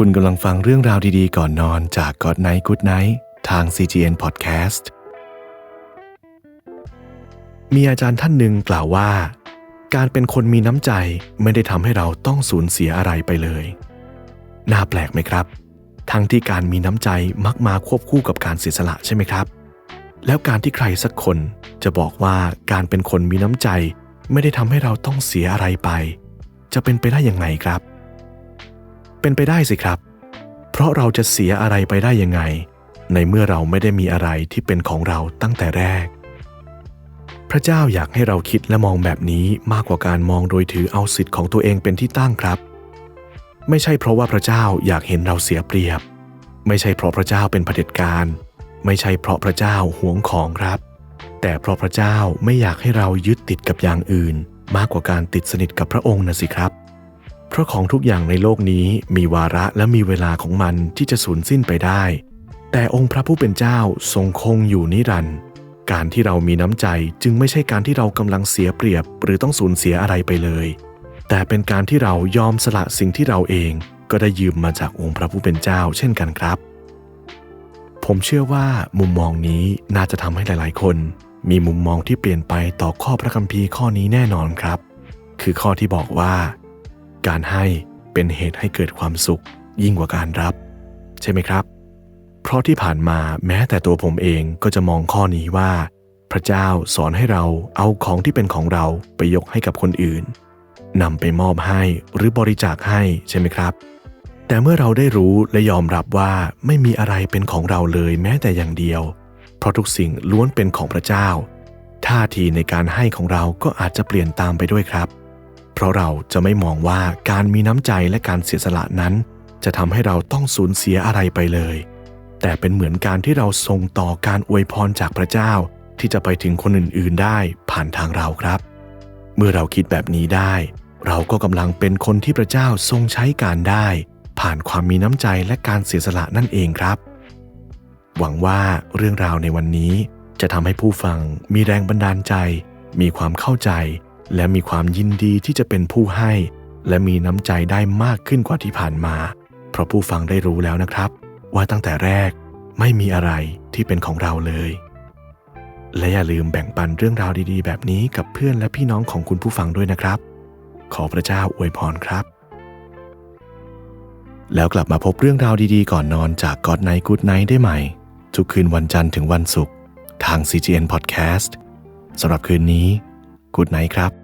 คุณกำลังฟังเรื่องราวดีๆ ก่อนนอนจาก God Night Good Night ทาง CGN Podcast มีอาจารย์ท่านหนึ่งกล่าวว่า การเป็นคนมีน้ำใจไม่ได้ทำให้เราต้องสูญเสียอะไรไปเลย น่าแปลกไหมครับ ทั้งที่การมีน้ำใจมักมาควบคู่กับการเสียสละใช่ไหมครับ แล้วการที่ใครสักคนจะบอกว่าการเป็นคนมีน้ำใจ ไม่ได้ทำให้เราต้องเสียอะไรไป จะเป็นไปได้ยังไงครับ เป็นไปได้สิครับ เพราะเราจะเสียอะไรไปได้ยังไง ในเมื่อเราไม่ได้มีอะไรที่เป็นของเราตั้งแต่แรก พระเจ้าอยากให้เราคิดและมองแบบนี้มากกว่าการมองโดยถือเอาสิทธิ์ของตัวเองเป็นที่ตั้งครับ ไม่ใช่เพราะว่าพระเจ้าอยากเห็นเราเสียเปรียบ ไม่ใช่เพราะพระเจ้าเป็นเผด็จการ ไม่ใช่เพราะพระเจ้าหวงของครับ แต่เพราะพระเจ้าไม่อยากให้เรายึดติดกับอย่างอื่น มากกว่าการติดสนิทกับพระองค์นะสิครับ เพราะของทุกอย่างในโลกนี้มีวาระและมีเวลาของมันที่จะสูญสิ้นไปได้ แต่องค์พระผู้เป็นเจ้าทรงคงอยู่นิรันดร์การที่เรามีน้ำใจจึงไม่ใช่การที่เรากำลังเสียเปรียบ หรือต้องสูญเสียอะไรไปเลย แต่เป็นการที่เรายอมสละสิ่งที่เราเองก็ได้ยืมมาจากองค์พระผู้เป็นเจ้า เช่นกันครับ ผมเชื่อว่ามุมมองนี้น่าจะทำให้หลาย ๆ คน มีมุมมองที่เปลี่ยนไปต่อข้อพระคัมภีร์ข้อนี้แน่นอนครับ คือข้อที่บอกว่า การให้เป็นเหตุให้เกิดความสุข ยิ่งกว่าการรับ ใช่ไหมครับ เพราะที่ผ่านมาแม้แต่ตัวผมเองก็จะมองข้อนี้ว่า พระเจ้าสอนให้เราเอาของที่เป็นของเราไปยกให้กับคนอื่นนำไปมอบให้หรือบริจาคให้ใช่ไหมครับ แต่เมื่อเราได้รู้และยอมรับว่าไม่มีอะไรเป็นของเราเลยแม้แต่อย่างเดียว เพราะทุกสิ่งล้วนเป็นของพระเจ้า ท่าทีในการให้ของเราก็อาจจะเปลี่ยนตามไปด้วยครับ เพราะเราจะไม่มองว่าการมีน้ำใจและการเสียสละนั้น จะทำให้เราต้องสูญเสียอะไรไปเลย แต่เป็นเหมือนการที่เราส่งต่อการอวยพรจากพระเจ้า ที่จะไปถึงคนอื่นๆได้ผ่านทางเราครับ เมื่อเราคิดแบบนี้ได้ เราก็กำลังเป็นคนที่พระเจ้าทรงใช้การได้ ผ่านความมีน้ำใจและการเสียสละนั่นเองครับ หวังว่าเรื่องราวในวันนี้จะทำให้ผู้ฟังมีแรงบันดาลใจ มีความเข้าใจ และมีความยินดีที่จะเป็นผู้ให้ และมีน้ำใจได้มากขึ้นกว่าที่ผ่านมา เพราะผู้ฟังได้รู้แล้วนะครับ ว่าตั้งแต่แรกไม่มีอะไรที่เป็นของเราเลย และอย่าลืมแบ่งปันเรื่องราวดีๆ แบบนี้กับเพื่อนและพี่น้องของคุณผู้ฟังด้วยนะครับ ขอพระเจ้าอวยพรครับ แล้วกลับมาพบเรื่องราวดีๆ ก่อนนอนจาก God Night Good Night ได้ใหม่ ทุกคืนวันจันทร์ถึงวันศุกร์ทาง CGN Podcast สำหรับคืนนี้ กูดไนท์ครับ